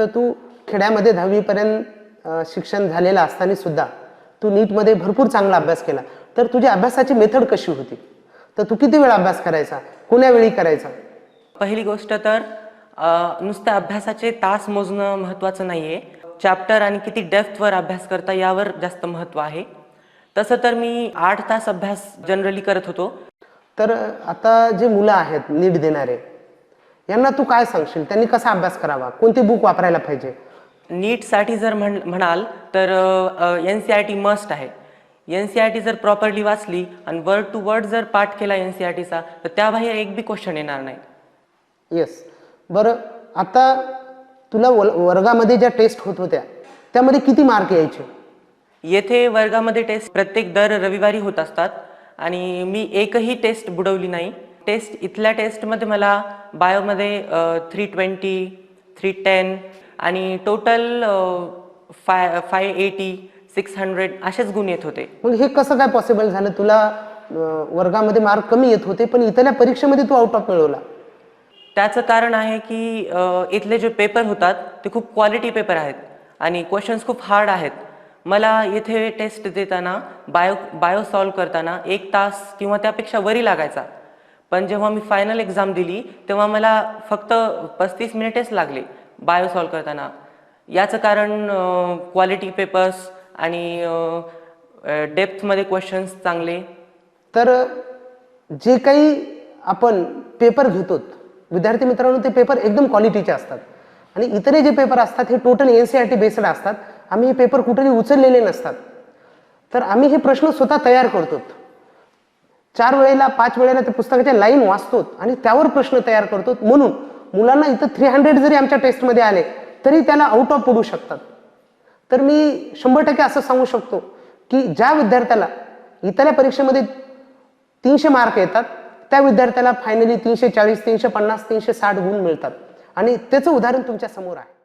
तर तू खेड्यामध्ये दहावीपर्यंत शिक्षण झालेलं असताना सुद्धा तू नीटमध्ये भरपूर चांगला अभ्यास केला. तर तुझ्या अभ्यासाची मेथड कशी होती? तर तू किती वेळ अभ्यास करायचा? कोण्या वेळी करायचा? पहिली गोष्ट तर नुसत्या अभ्यासाचे तास मोजणं महत्त्वाचं नाही आहे चॅप्टर आणि किती डेप्थवर अभ्यास करता यावर जास्त महत्त्व आहे. तसं तर मी आठ तास अभ्यास जनरली करत होतो. तर आता जे मुलं आहेत नीट देणारे यांना तू काय सांगशील? त्यांनी कसा अभ्यास करावा? कोणती बुक वापरायला पाहिजे? नीटसाठी जर म्हण म्हणाल तर N C R T must आहे. एन सी आर टी जर प्रॉपरली वाचली आणि वर्ड टू वर्ड जर पाठ केला एन सी आर टीचा तर त्याबाहेर एक बी क्वेश्चन येणार नाही. येस बरं आता तुला वर्गामध्ये ज्या टेस्ट होत होत्या त्यामध्ये किती मार्क यायचे? येथे वर्गामध्ये टेस्ट प्रत्येक दर रविवारी होत असतात आणि मी एकही टेस्ट बुडवली नाही. टेस्ट इथल्या टेस्टमध्ये मला बायोमध्ये थ्री ट्वेंटी थ्री टेन आणि total five five eighty six hundred असेच गुण येत होते. मग हे कसं काय पॉसिबल झालं? तुला वर्गामध्ये मार्क कमी येत होते पण इथल्या परीक्षेमध्ये तू आउट ऑफ मिळवला. त्याचं कारण आहे की इथले जे पेपर होतात ते खूप क्वालिटी पेपर आहेत आणि क्वेश्चन्स खूप हार्ड आहेत. मला इथे टेस्ट देताना बायो बायो सॉल्व करताना एक तास किंवा त्यापेक्षा वरी लागायचा. पण जेव्हा मी फायनल एक्झाम दिली तेव्हा मला फक्त पस्तीस मिनिटेच लागले बायो सॉल्व करताना. याचं कारण क्वालिटी पेपर्स आणि डेप्थमध्ये क्वेश्चन्स चांगले. तर जे काही आपण पेपर घेतो विद्यार्थी मित्रांनो ते पेपर एकदम क्वालिटीचे असतात. आणि इतर जे पेपर असतात हे total N C R T based असतात. आम्ही हे पेपर कुठेही उचललेले नसतात. तर आम्ही हे प्रश्न स्वतः तयार करतो चार वेळेला पाच वेळेला ते पुस्तकाच्या लाईन वाचतो आणि त्यावर प्रश्न तयार करतो म्हणून मुलांना इथं थ्री हंड्रेड जरी आमच्या टेस्टमध्ये आले तरी त्याला आउट ऑफ पडू शकतात. तर मी शंभर टक्के असं सांगू शकतो की ज्या विद्यार्थ्याला इथल्या परीक्षेमध्ये तीनशे मार्क येतात त्या विद्यार्थ्याला फायनली तीनशे चाळीस तीनशे पन्नास तीनशे साठ गुण मिळतात. आणि त्याचं उदाहरण तुमच्यासमोर आहे.